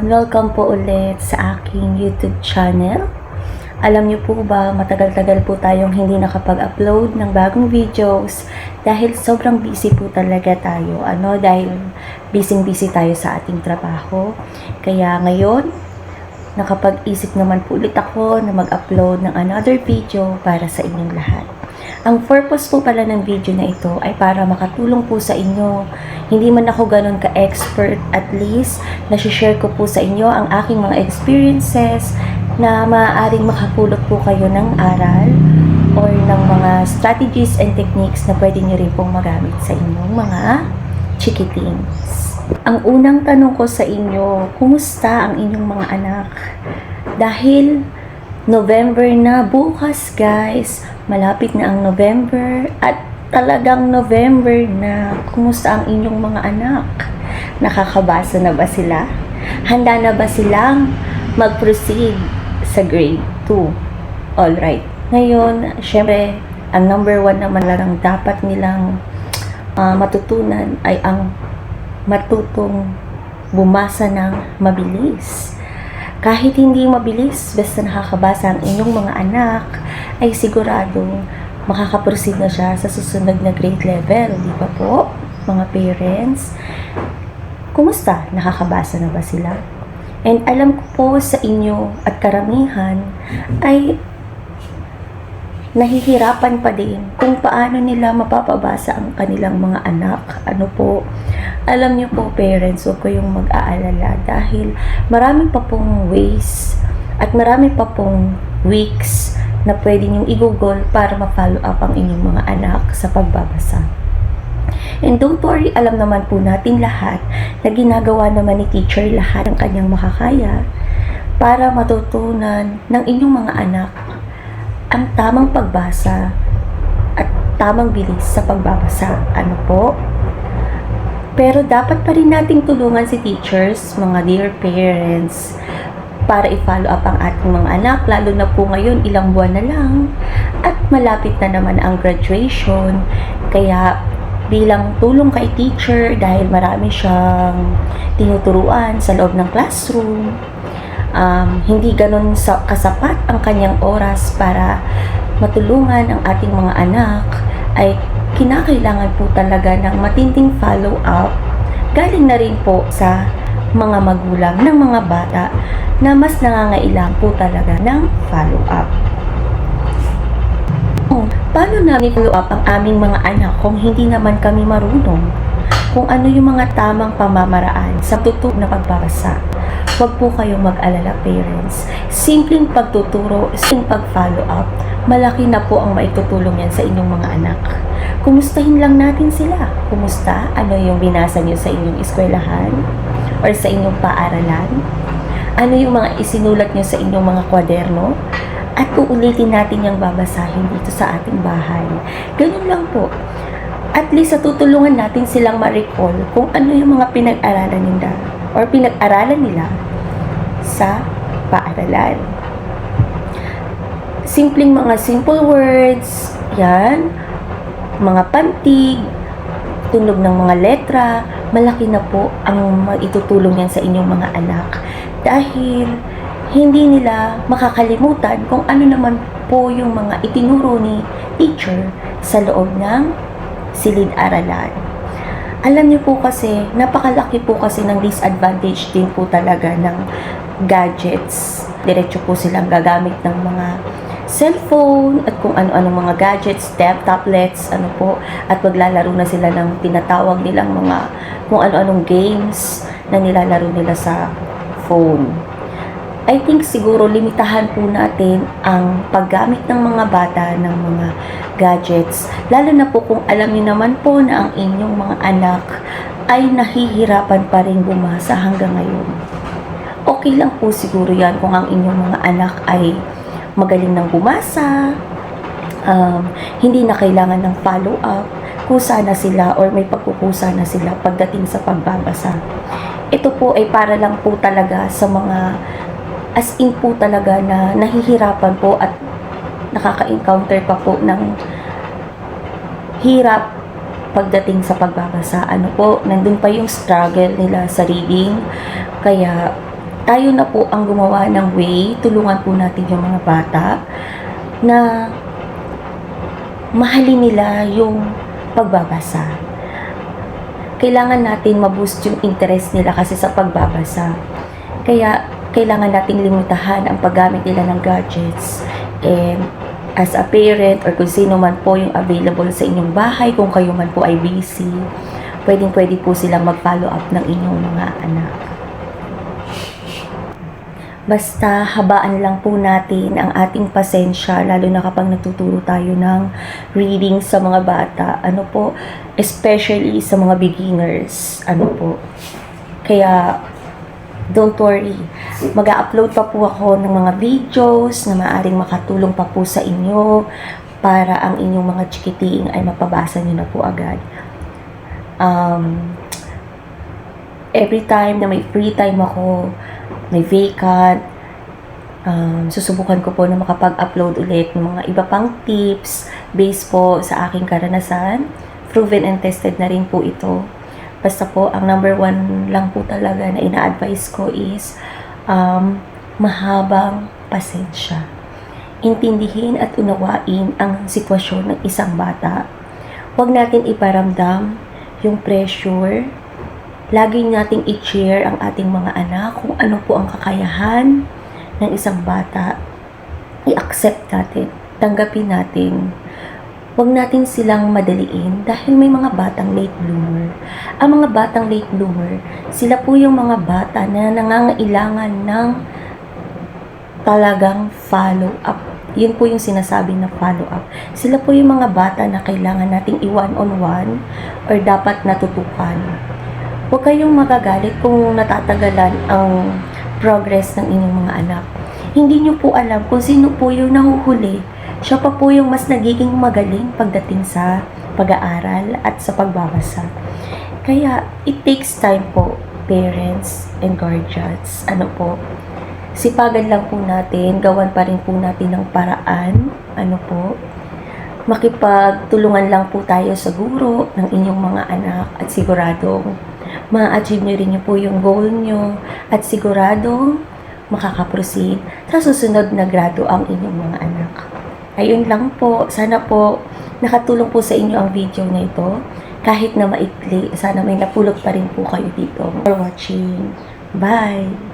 Welcome po ulit sa aking YouTube channel. Alam niyo po ba, matagal-tagal po tayong hindi nakapag-upload ng bagong videos dahil sobrang busy po talaga tayo. Ano, dahil busy-busy tayo sa ating trabaho. Kaya ngayon, nakapag-isip naman po ulit ako na mag-upload ng another video para sa inyong lahat. Ang purpose po pala ng video na ito ay para makatulong po sa inyo. Hindi man ako ganun ka-expert, at least nasi-share ko po sa inyo ang aking mga experiences na maaaring makapulot po kayo ng aral or ng mga strategies and techniques na pwede nyo rin pong magamit sa inyong mga chikitings. Ang unang tanong ko sa inyo, kumusta ang inyong mga anak? Dahil November na bukas guys, malapit na ang November at talagang November na. Kumusta ang inyong mga anak? Nakakabasa na ba sila? Handa na ba silang mag-proceed sa grade 2? Alright. Ngayon, syempre, ang number one naman lang dapat nilang ah, matutunan ay ang matutong bumasa ng mabilis. Kahit hindi mabilis, basta nakakabasa ang inyong mga anak, ay siguradong makakaproceed na siya sa susunod na grade level. Di ba po, mga parents? Kumusta? Nakakabasa na ba sila? And alam ko po sa inyo at karamihan ay nahihirapan pa din kung paano nila mapapabasa ang kanilang mga anak. Ano po, alam niyo po parents, huwag kayong mag-aalala dahil marami pa pong ways at marami pa pong weeks na pwede niyong i-google para ma-follow up ang inyong mga anak sa pagbabasa. And don't worry, alam naman po natin lahat na ginagawa naman ni teacher lahat ng kanyang makakaya para matutunan ng inyong mga anak ang tamang pagbasa at tamang bilis sa pagbabasa. Ano po? Pero dapat pa rin nating tulungan si teachers, mga dear parents, para i-follow up ang ating mga anak, lalo na po ngayon, ilang buwan na lang, at malapit na naman ang graduation. Kaya, bilang tulong kay teacher, dahil marami siyang tinuturuan sa loob ng classroom, um, hindi ganun sa, kasapat ang kanyang oras para matulungan ang ating mga anak, ay kinakailangan po talaga ng matinding follow-up galing na rin po sa mga magulang ng mga bata na mas nangangailangan po talaga ng follow-up. Oh, Paano namin follow up ang aming mga anak kung hindi naman kami marunong? Kung ano yung mga tamang pamamaraan sa tutug na pagbabasa. Huwag po kayong mag-alala parents. Simpleng pagtuturo, simpleng pag-follow up, malaki na po ang maitutulong yan sa inyong mga anak. Kumustahin lang natin sila. Kumusta? Ano yung binasa niyo sa inyong eskwelahan? Or sa inyong paaralan? Ano yung mga isinulat niyo sa inyong mga kwaderno? At uulitin natin yung babasahin dito sa ating bahay. Ganun lang po. At least sa tutulungan natin silang ma-recall kung ano yung mga pinag-aralan nila or pinag-aralan nila sa paaralan. Simpleng mga simple words, yan, mga pantig, tunog ng mga letra, malaki na po ang maitutulong yan sa inyong mga anak. Dahil hindi nila makakalimutan kung ano naman po yung mga itinuro ni teacher sa loob ng silid-aralan. Alam niyo po kasi, napakalaki po kasi ng disadvantage din po talaga ng gadgets. Diretso po silang gagamit ng mga cellphone at kung ano-anong mga gadgets, tab, tablets, ano po, at maglalaro na sila ng tinatawag nilang mga kung ano-anong games na nilalaro nila sa phone. I think siguro limitahan po natin ang paggamit ng mga bata ng mga gadgets. Lalo na po kung alam niyo naman po na ang inyong mga anak ay nahihirapan pa rin bumasa hanggang ngayon. Okay lang po siguro yan kung ang inyong mga anak ay magaling ng bumasa, um, hindi na kailangan ng follow-up, kusa na sila or may pagkukusa na sila pagdating sa pagbabasa. Ito po ay para lang po talaga sa mga as in po talaga na nahihirapan po at nakaka-encounter pa po ng hirap pagdating sa pagbabasa. Ano po, nandun pa yung struggle nila sa reading. Kaya, tayo na po ang gumawa ng way, tulungan po natin yung mga bata na mahalin nila yung pagbabasa. Kailangan natin maboost yung interest nila kasi sa pagbabasa. Kaya, kailangan nating limitahan ang paggamit nila ng gadgets. And, as a parent or kung sino man po yung available sa inyong bahay, kung kayo man po ay busy, pwedeng pwede po silang mag-follow up ng inyong mga anak. Basta habaan lang po natin ang ating pasensya, lalo na kapag nagtuturo tayo ng reading sa mga bata. Ano po, especially sa mga beginners. Ano po. Kaya, don't worry. mag upload pa po ako ng mga videos na maaring makatulong pa po sa inyo para ang inyong mga chikiting ay mapabasa nyo na po agad. Um, every time na may free time ako, may vacant, um, susubukan ko po na makapag-upload ulit ng mga iba pang tips based po sa aking karanasan. Proven and tested na rin po ito. Basta po, ang number one lang po talaga na ina-advise ko is um, mahabang pasensya. Intindihin at unawain ang sitwasyon ng isang bata. Huwag natin iparamdam yung pressure lagi nating i-share ang ating mga anak kung ano po ang kakayahan ng isang bata. I-accept natin, tanggapin natin. Huwag natin silang madaliin dahil may mga batang late bloomer. Ang mga batang late bloomer, sila po yung mga bata na nangangailangan ng talagang follow up. Yun po yung sinasabi na follow up. Sila po yung mga bata na kailangan nating i-one-on-one or dapat natutukan. Huwag kayong magagalit kung natatagalan ang progress ng inyong mga anak. Hindi nyo po alam kung sino po yung nahuhuli. Siya pa po yung mas nagiging magaling pagdating sa pag-aaral at sa pagbabasa. Kaya, it takes time po, parents and guardians. Ano po, sipagan lang po natin, gawan pa rin po natin ng paraan. Ano po, makipagtulungan lang po tayo sa guro ng inyong mga anak at siguradong ma-achieve nyo rin nyo po yung goal nyo at sigurado makakaproceed sa susunod na grado ang inyong mga anak. Ayun lang po. Sana po nakatulong po sa inyo ang video na ito. Kahit na maikli, sana may napulot pa rin po kayo dito. For watching. Bye!